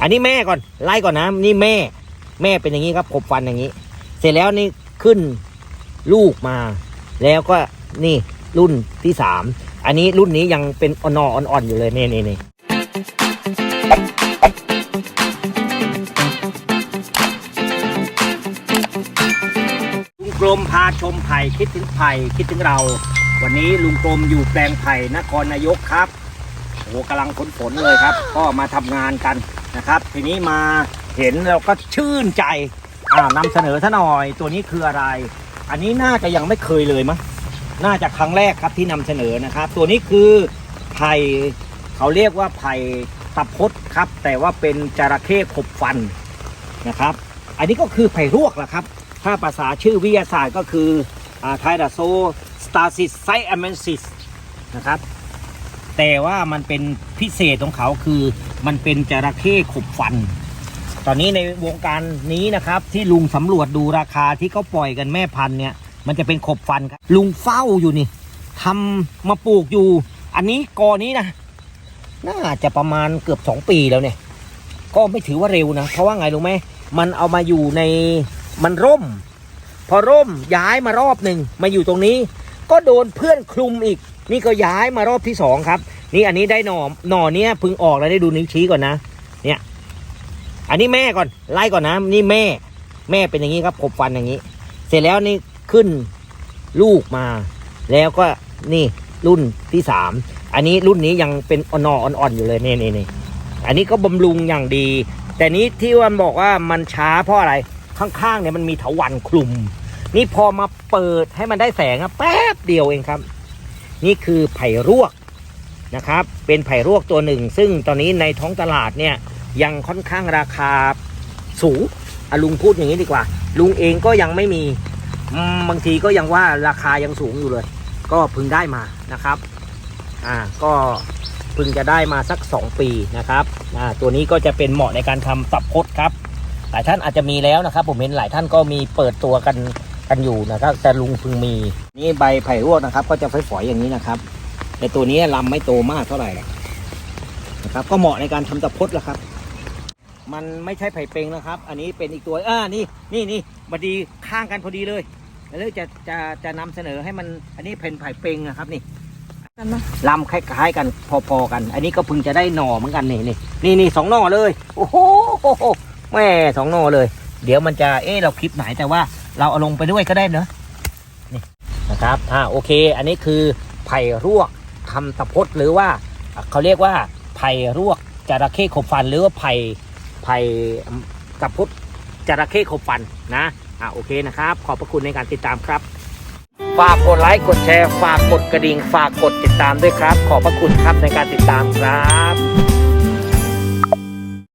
อันนี้แม่ก่อนไล่ก่อนนะนี่แม่ แม่เป็นอย่างนี้ครับขบฟันอย่างนี้ เสร็จแล้วนี่ขึ้นลูกมา แล้วก็นี่รุ่นที่สามอันนี้รุ่นนี้ยังเป็นอ่อนๆอ่อนๆอยู่เลยนี่นี่นี่ลุงกรมพาชมไผ่คิดถึงไผ่คิดถึงเรา วันนี้ลุงกรมอยู่แปลงไผ่นครนายกครับโอ้โหกำลังฝนฝนเลยครับ ก็มาทำงานกัน นะครับ ทีนี้มาเห็นเราก็ชื่นใจอ่านำเสนอท่าหน่อย ตัวนี้คืออะไร อันนี้น่าจะยังไม่เคยเลยมั้งน่าจะครั้งแรกครับที่นำเสนอนะครับ ตัวนี้คือไผ่เขาเรียกว่าไผ่ตะพดครับ แต่ว่าเป็นจระเข้ขบฟันนะครับ อันนี้ก็คือไผ่รวกแหละครับ ถ้าภาษาชื่อวิทยาศาสตร์ก็คือไทดาโซสตาซิสไซแอมเมนซิสนะครับ แต่ว่ามันเป็นพิเศษของเขาคือ มันเป็นจระเข้ขบฟัน ตอนนี้ในวงการนี้นะครับ ที่ลุงสำรวจดูราคาที่เขาปล่อยกันแม่พันธุ์เนี่ย มันจะเป็นขบฟันครับ ลุงเฝ้าอยู่นี่ทำมาปลูกอยู่ อันนี้กอนี้นะ น่าจะประมาณเกือบสองปีแล้วเนี่ย ก็ไม่ถือว่าเร็วนะ เพราะว่าไงรู้ไหมมันเอามาอยู่ในมันร่ม พอร่มย้ายมารอบหนึ่งมาอยู่ตรงนี้ ก็โดนเพื่อนคลุมอีก นี่ก็ย้ายมารอบที่สองครับ นี่อันนี้ได้หน่อหน่อเนี้ยพึ่งออกแล้วได้ดูนิ้วชี้ก่อนนะ เนี่ย อันนี้แม่ก่อนไล่ก่อนนะนี่แม่ แม่เป็นอย่างนี้ครับขบฟันอย่างนี้ เสร็จแล้วนี่ขึ้นลูกมา แล้วก็นี่รุ่นที่สามอันนี้รุ่นนี้ยังเป็นอ่อนอ่อนๆอยู่เลยนี่นี่นี่อันนี้ก็บำรุงอย่างดี แต่นี้ที่ว่าบอกว่ามันช้าเพราะอะไรข้างๆเนี่ยมันมีเถาวันคลุม นี่พอมาเปิดให้มันได้แสงอะแป๊บเดียวเองครับ นี่คือไผ่รวก นะครับ เป็นไผ่รวกตัวหนึ่ง ซึ่งตอนนี้ในท้องตลาดเนี่ยยังค่อนข้างราคาสูงอลุงพูดอย่างนี้ดีกว่า ลุงเองก็ยังไม่มีบางทีก็ยังว่าราคายังสูงอยู่เลย ก็พึงได้มานะครับอ่าก็พึงจะได้มาสัก 2 ปีนะครับอ่าตัวนี้ก็จะเป็นเหมาะในการทำตับพดครับ หลายท่านอาจจะมีแล้วนะครับ ผมเห็นหลายท่านก็มีเปิดตัวกันกันอยู่นะครับ แต่ลุงพึงมีนี่ใบไผ่รวกนะครับ ก็จะฝอยๆอย่างนี้นะครับ แต่ตัวนี้ลำไม่โตมากเท่าไหร่นะครับ ก็เหมาะในการทำตับพดแหละครับ มันไม่ใช่ไผ่เปงนะครับ อันนี้เป็นอีกตัวอ่านี่นี่นี่มาดีข้างกันพอดีเลยแล้วจะจะจะนำเสนอให้มันอันนี้เป็นไผ่เปงนะครับนี่ลำคล้ายๆกันพอๆกัน อันนี้ก็เพิ่งจะได้หน่อเหมือนกันนี่นี่นี่นี่สองหน่อเลย โอ้โหแม่สองหน่อเลย เดี๋ยวมันจะเอ๊ะเราคลิปไหนแต่ว่าเราเอาลงไปด้วยก็ได้เนอะนี่นะครับอ่าโอเค อันนี้คือไผ่รวก ทำตะพดหรือว่าเขาเรียกว่าไผ่รวกจระเข้ขบฟัน หรือว่าไผ่ไผ่ตะพดจระเข้ขบฟันนะอ่าโอเคนะครับ ขอบพระคุณในการติดตามครับฝากกดไลค์กดแชร์ฝากกดกระดิ่งฝากกดติดตามด้วยครับ ขอบพระคุณครับในการติดตามครับ